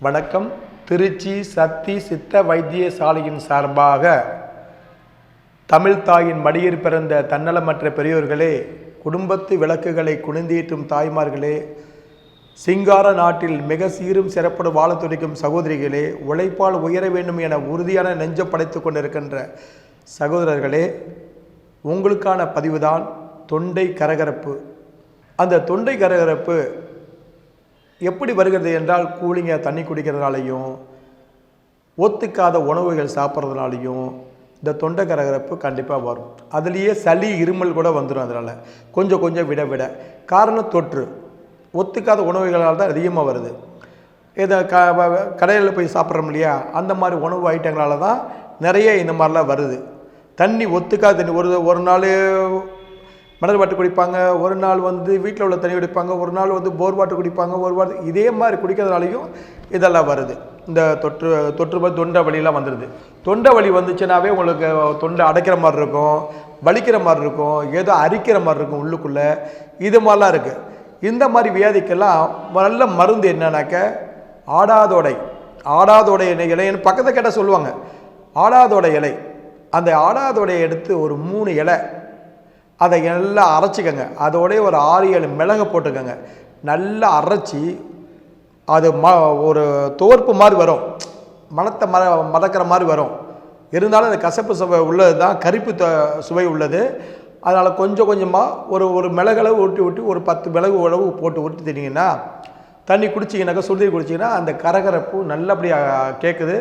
வணக்கம். திருச்சி சக்தி சித்த வைத்தியசாலையின் சார்பாக தமிழ் தாயின் மடியில் பிறந்த தன்னலமற்ற பெரியோர்களே குடும்பத்து விளக்குகளை குனிந்தீட்டும் தாய்மார்களே சிங்கார நாட்டில் மிக சீரும் சிறப்படும் வாழ துடிக்கும் சகோதரிகளே உழைப்பால் உயர வேண்டும் என உறுதியான நெஞ்ச படைத்து கொண்டிருக்கின்ற சகோதரர்களே உங்களுக்கான பதிவுதான் தொண்டை கரகரப்பு. அந்த தொண்டை கரகரப்பு எப்படி வருகிறது என்றால் கூலிங்க தண்ணி குடிக்கிறதுனாலையும் ஒத்துக்காத உணவுகள் சாப்பிட்றதுனாலையும் இந்த தொண்டை கரகரப்பு கண்டிப்பாக வரும். அதுலேயே சளி இருமல் கூட வந்துடும் அதனால். கொஞ்சம் கொஞ்சம் விட விட. காரணம் தொற்று. ஒத்துக்காத உணவுகளால் தான் அதிகமாக வருது. இதை க கடையில் போய் சாப்பிட்றோம் இல்லையா? அந்த மாதிரி உணவு ஐட்டங்களால் தான் நிறைய இந்த மாதிரிலாம் வருது. தண்ணி ஒத்துக்காத தண்ணி ஒரு ஒரு நாள் மணல் வாட்டர் குடிப்பாங்க ஒரு நாள் வந்து வீட்டில் உள்ள தண்ணி குடிப்பாங்க ஒரு நாள் வந்து போர் வாட்டர் குடிப்பாங்க ஒரு வாட்டர் இதே மாதிரி குடிக்கிறதுனாலையும் இதெல்லாம் வருது. இந்த தொற்று தொற்று போய் தொண்டை வலியெல்லாம் வந்துடுது தொண்டை வலி வந்துச்சுனாவே உங்களுக்கு தொண்டை அடைக்கிற மாதிரி இருக்கும் வலிக்கிற மாதிரி இருக்கும் ஏதோ அரிக்கிற மாதிரி இருக்கும் உள்ளுக்குள்ளே. இது மாதிரிலாம் இருக்குது இந்த மாதிரி வியாதிக்கெல்லாம் நல்ல மருந்து என்னன்னாக்க ஆடாதோடை ஆடாதோடை இலைன்னு பக்கத்தை கேட்டால் சொல்லுவாங்க. ஆடாதோடை இலை. அந்த ஆடாதோடையை எடுத்து ஒரு மூணு இலை அதை எல்லாம் அரைச்சிக்கங்க. அதோடய ஒரு ஆறு ஏழு மிளகு போட்டுக்கோங்க. நல்லா அரைச்சி அது ம ஒரு தோற்பு மாதிரி வரும். மணத்தை மற மறக்கிற மாதிரி வரும். இருந்தாலும் அது கசப்பு சுவை உள்ளது தான். கரிப்பு த சுவை உள்ளது. அதனால் கொஞ்சம் கொஞ்சமாக ஒரு ஒரு மிளகளவு ஊட்டி ஊட்டி ஒரு பத்து மிளகு உழவு போட்டு ஊட்டி திட்டிங்கன்னா தண்ணி குடிச்சிங்கனாக்கா சுடுதண்ணி குடிச்சிங்கன்னா அந்த கரகரப்பு நல்லபடியாக கேட்குது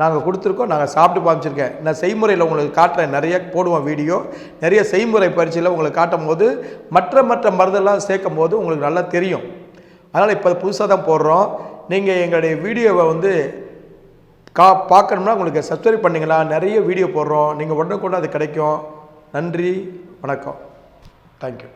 நாங்கள் கொடுத்துருக்கோம் நாங்கள் சாப்பிட்டு பாமிச்சிருக்கேன் நான் செய்முறையில் உங்களுக்கு காட்டுறேன் நிறைய போடுவோம் வீடியோ நிறைய செய்முறை பயிற்சியில் உங்களுக்கு காட்டும் போது மற்ற மற்ற மருந்தெல்லாம் சேர்க்கும் போது உங்களுக்கு நல்லா தெரியும். அதனால் இப்போ புதுசாக தான் போடுறோம். நீங்கள் எங்களுடைய வீடியோவை வந்து கா பார்க்கணும்னா உங்களுக்கு சப்ஸ்கிரைப் பண்ணிங்களா நிறைய வீடியோ போடுறோம். நீங்கள் உடனுக்குடன் அது கிடைக்கும். நன்றி வணக்கம். தேங்க்யூ